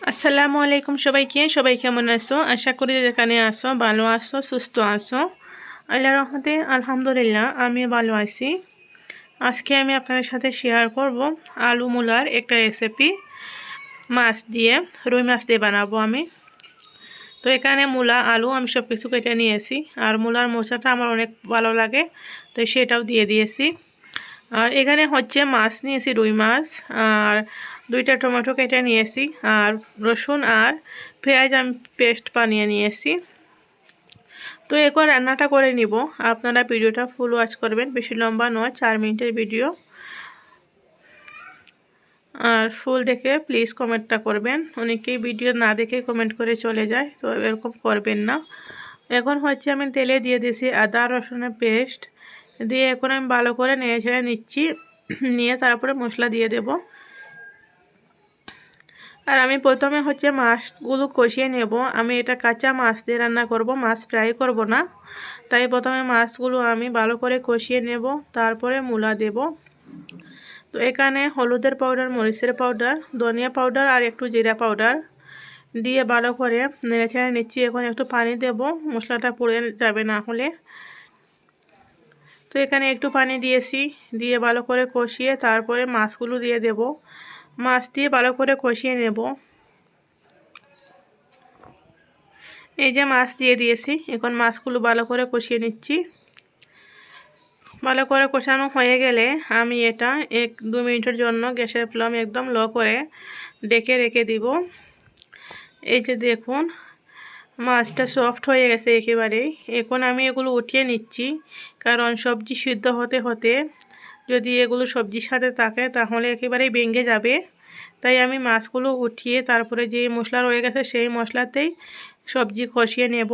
আসসালামু আলাইকুম সবাইকে, সবাই কেমন আছো? আশা করি যেখানে আসো ভালো আসো সুস্থ আসো আল্লাহ রহমতে, আলহামদুলিল্লাহ আমি ভালো আছি। আজকে আমি আপনাদের সাথে শেয়ার করব আলু মূলার একটা রেসিপি মাছ দিয়ে, রুই মাছ দিয়ে বানাবো আমি। তো এখানে মূলা, আলু আমি সব কিছু কেটে নিয়েছি। আর মূলার মোচাটা আমার অনেক ভালো লাগে, তো সেটাও দিয়ে দিয়েছি। আর এখানে হচ্ছে মাছ নিয়েছি, রুই মাছ। আর দুইটা টমেটো কেটে নিয়েছি, আর রসুন আর পেঁয়াজ আমি পেস্ট বানিয়ে নিয়েছি। তো এখন রান্নাটা করে নিব। আপনারা ভিডিওটা ফুল ওয়াচ করবেন, বেশি লম্বা নয়, চার মিনিটের ভিডিও। আর ফুল দেখে প্লিজ কমেন্টটা করবেন। অনেকেই ভিডিও না দেখে কমেন্ট করে চলে যায়, তো এরকম করবেন না। এখন হচ্ছে আমি তেলে দিয়ে দিয়েছি আদা রসুনের পেস্ট। দিয়ে এখন আমি ভালো করে নেড়ে ছেড়ে নিচ্ছি। নিয়ে তারপরে মশলা দিয়ে দেব। আর আমি প্রথমে হচ্ছে মাছগুলো কষিয়ে নেব। আমি এটা কাঁচা মাছ দিয়ে রান্না করব, মাছ ফ্রাই করব না। তাই প্রথমে মাছগুলো আমি ভালো করে কষিয়ে নেব, তারপরে মূলা দেব। তো এখানে হলুদের পাউডার মরিচের পাউডার ধনিয়া পাউডার আর একটু জিরা পাউডার দিয়ে ভালো করে নেড়ে ছেড়ে নিচ্ছি। এখন একটু পানি দেব, মশলাটা পুড়ে যাবে না হলে। তো এখানে একটু পানি দিয়েছি, দিয়ে ভালো করে কষিয়ে তারপরে মাছগুলো দিয়ে দেব। মাছ দিয়ে ভালো করে কষিয়ে নেব। এই যে মাছ দিয়ে দিয়েছি, এখন মাছগুলো ভালো করে কষিয়ে নিচ্ছি। ভালো করে কষানো হয়ে গেলে আমি এটা এক দু মিনিটের জন্য গ্যাসের ফ্লেম একদম লো করে ডেকে রেখে দিব। এই যে দেখুন, মাছটা সফট হয়ে গেছে একেবারেই। এখন আমি এগুলো উঠিয়ে নিচ্ছি, কারণ সবজি সিদ্ধ হতে হতে যদি এগুলো সবজির সাথে থাকে, তাহলে একেবারেই ভেঙে যাবে। তাই আমি মাছগুলো উঠিয়ে তারপরে যে মশলা রয়ে গেছে, সেই মশলাতেই সবজি কষিয়ে নেব।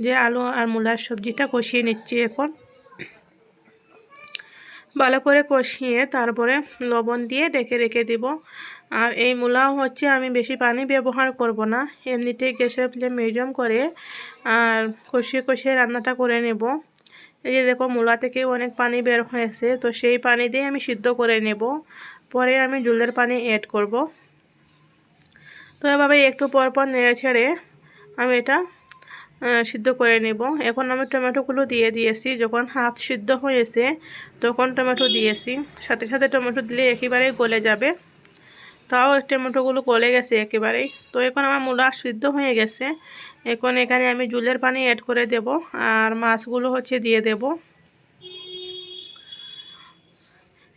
যে আলু আর মূলার সবজিটা কষিয়ে নিচ্ছি এখন। ভালো করে কষিয়ে তারপরে লবণ দিয়ে ডেকে রেখে দিব। আর এই মূলাও হচ্ছে আমি বেশি পানি ব্যবহার করব না। এমনিতেই গ্যাসের ফ্লেম মিডিয়াম করে আর কষিয়ে কষিয়ে রান্নাটা করে নেব। এই যে দেখো মূলা থেকে অনেক পানি বের হয়েছে, তো সেই পানি দিয়ে আমি সিদ্ধ করে নেব। পরে আমি জলের পানি অ্যাড করব। তো এভাবে একটু পর পর নেড়ে ছেড়ে আমি এটা সিদ্ধ করে নেব। এখন আমি টমেটোগুলো দিয়ে দিয়েছি, যখন হাফ সিদ্ধ হয়েছে, তখন টমেটো দিয়েছি। সাথে সাথে টমেটো দিলে একেবারেই গলে যাবে। তাও টমেটোগুলো গলে গেছে একেবারেই। তো এখন আমার মূলা সিদ্ধ হয়ে গেছে। এখন এখানে আমি জুলের পানি অ্যাড করে দেব আর মাছগুলো হচ্ছে দিয়ে দেব।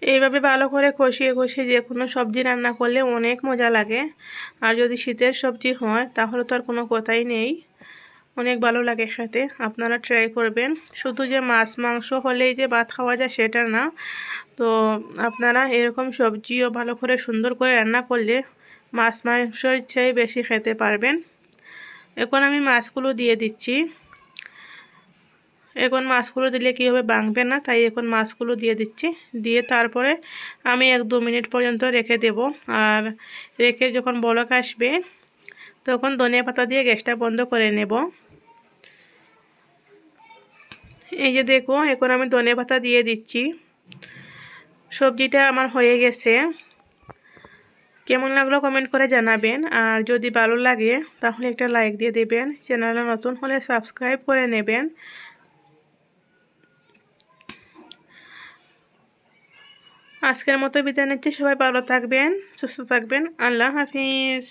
এইভাবে ভালো করে কষিয়ে কষিয়ে যে কোনো সবজি রান্না করলে অনেক মজা লাগে। আর যদি শীতের সবজি হয়, তাহলে তো আর কোনো কথাই নেই। অনেক ভালো লাগে খেতে। আপনারা ট্রাই করবেন। শুধু যে মাছ, মাংস হলেই যে ভাত খাওয়া যায় সেটা না। তো আপনারা এরকম সবজিও ভালো করে সুন্দর করে রান্না করলে মাছ, মাংসর চেয়ে বেশি খেতে পারবেন। এখন আমি মাছগুলো দিয়ে দিচ্ছি। এখন মাছগুলো দিলে কী হবে বাঙবে না, তাই এখন মাছগুলো দিয়ে দিচ্ছি। দিয়ে তারপরে আমি এক দু মিনিট পর্যন্ত রেখে দেব। আর রেখে যখন বলক আসবে তখন ধনিয়া পাতা দিয়ে গ্যাসটা বন্ধ করে নেব। এই যে দেখো এখন আমি ধনে পাতা দিয়ে দিচ্ছি। সবজিটা আমার হয়ে গেছে। কেমন লাগল কমেন্ট করে জানাবেন। আর যদি ভালো লাগে, তাহলে একটা লাইক দিয়ে দেবেন। চ্যানেলে নতুন হলে সাবস্ক্রাইব করে নেবেন। আজকের মতো বিদায় নিচ্ছি। সবাই ভালো থাকবেন, সুস্থ থাকবেন। আল্লাহ হাফিজ।